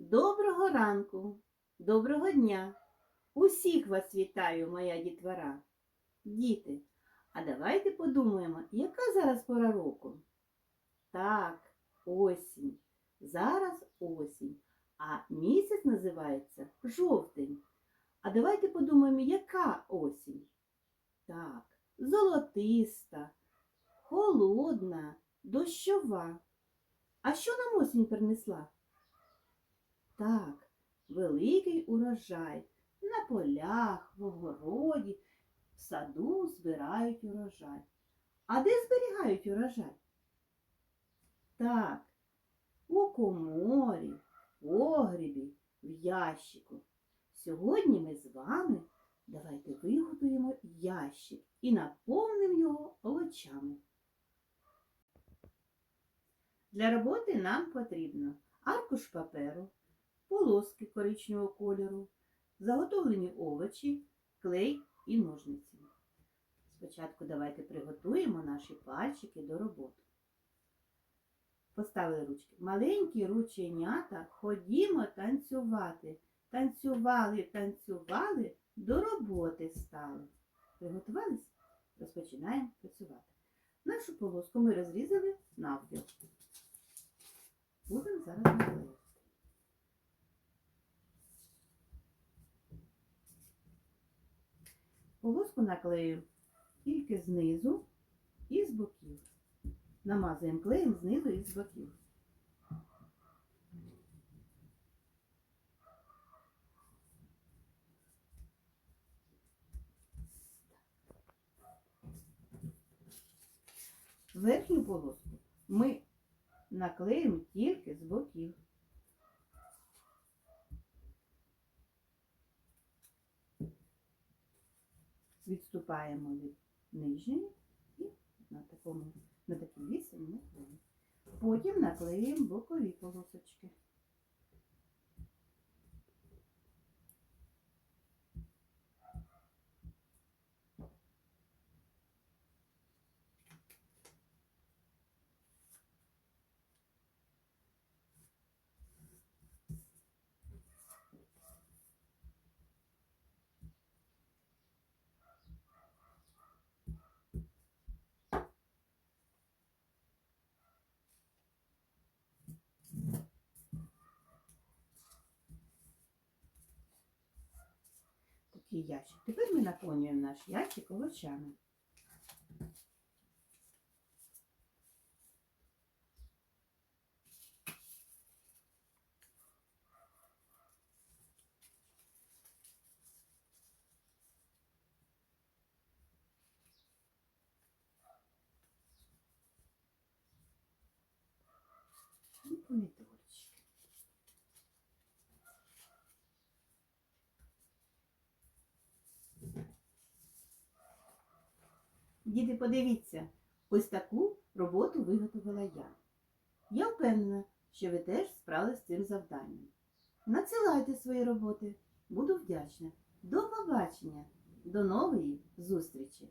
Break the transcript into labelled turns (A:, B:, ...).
A: Доброго ранку, доброго дня. Усіх вас вітаю, моя дітвора. Діти, а давайте подумаємо, яка зараз пора року? Так, осінь. Зараз осінь, а місяць називається жовтень. А давайте подумаємо, яка осінь? Так, золотиста, холодна, дощова. А що нам осінь принесла? Так, великий урожай. На полях, в огороді, в саду збирають урожай. А де зберігають урожай? Так, у коморі, погрібі, в ящику. Сьогодні ми з вами давайте виготуємо ящик і наповнимо його овочами. Для роботи нам потрібно аркуш паперу, полоски коричневого кольору, заготовлені овочі, клей і ножниці. Спочатку давайте приготуємо наші пальчики до роботи. Поставили ручки. Маленькі рученята, ходімо танцювати. Танцювали, танцювали, до роботи стали. Приготувались? Розпочинаємо працювати. Нашу полоску ми розрізали навпіл. Будемо зараз наклеювати. Полоску наклею тільки знизу і з боків. Намазуємо клеєм знизу і з боків. Верхню полоску ми наклеїмо тільки з боків. Відступаємо від нижньої і на такому на такій відстані наклеїмо. Потім наклеїмо бокові полосочки. Ящик. Тепер ми наповнюємо наш ящик овочами. І помідорчики. Діти, подивіться, ось таку роботу виготовила я. Я впевнена, що ви теж справились з цим завданням. Надсилайте свої роботи, буду вдячна. До побачення, до нової зустрічі!